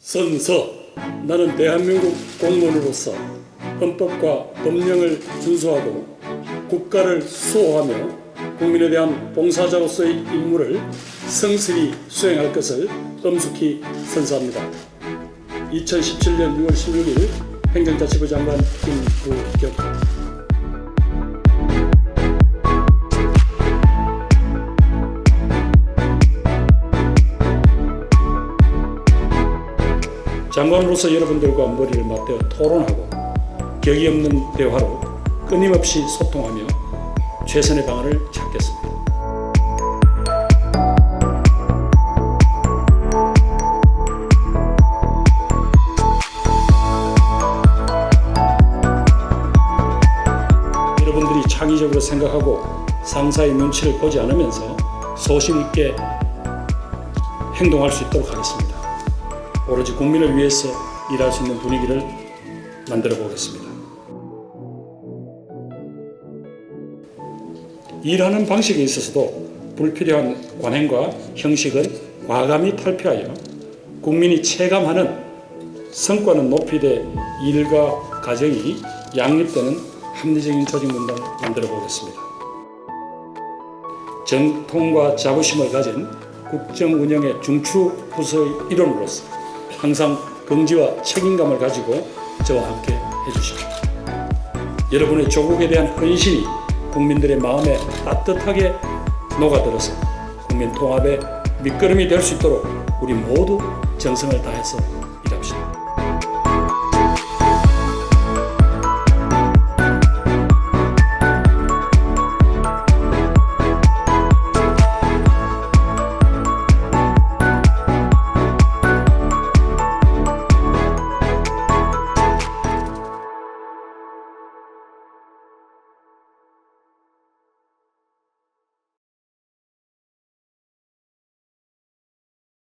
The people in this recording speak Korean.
선서 나는 대한민국 공무원으로서 헌법과 법령을 준수하고 국가를 수호하며 국민에 대한 봉사자로서의 임무를 성실히 수행할 것을 엄숙히 선서합니다. 2017년 6월 16일 행정자치부 장관 김부겸 장관으로서 여러분들과 머리를 맞대어 토론하고 격이 없는 대화로 끊임없이 소통하며 최선의 방안을 찾겠습니다. 창의적으로 생각하고 상사의 눈치를 보지 않으면서 소신 있게 행동할 수 있도록 하겠습니다. 오로지 국민을 위해서 일할 수 있는 분위기를 만들어 보겠습니다. 일하는 방식에 있어서도 불필요한 관행과 형식은 과감히 탈피하여 국민이 체감하는 성과는 높이되 일과 가정이 양립되는 합리적인 조직 문화를 만들어 보겠습니다. 정통과 자부심을 가진 국정 운영의 중추 부서의 일원으로서 항상 긍지와 책임감을 가지고 저와 함께 해주십시오. 여러분의 조국에 대한 헌신이 국민들의 마음에 따뜻하게 녹아들어서 국민 통합의 밑거름이 될 수 있도록 우리 모두 정성을 다해서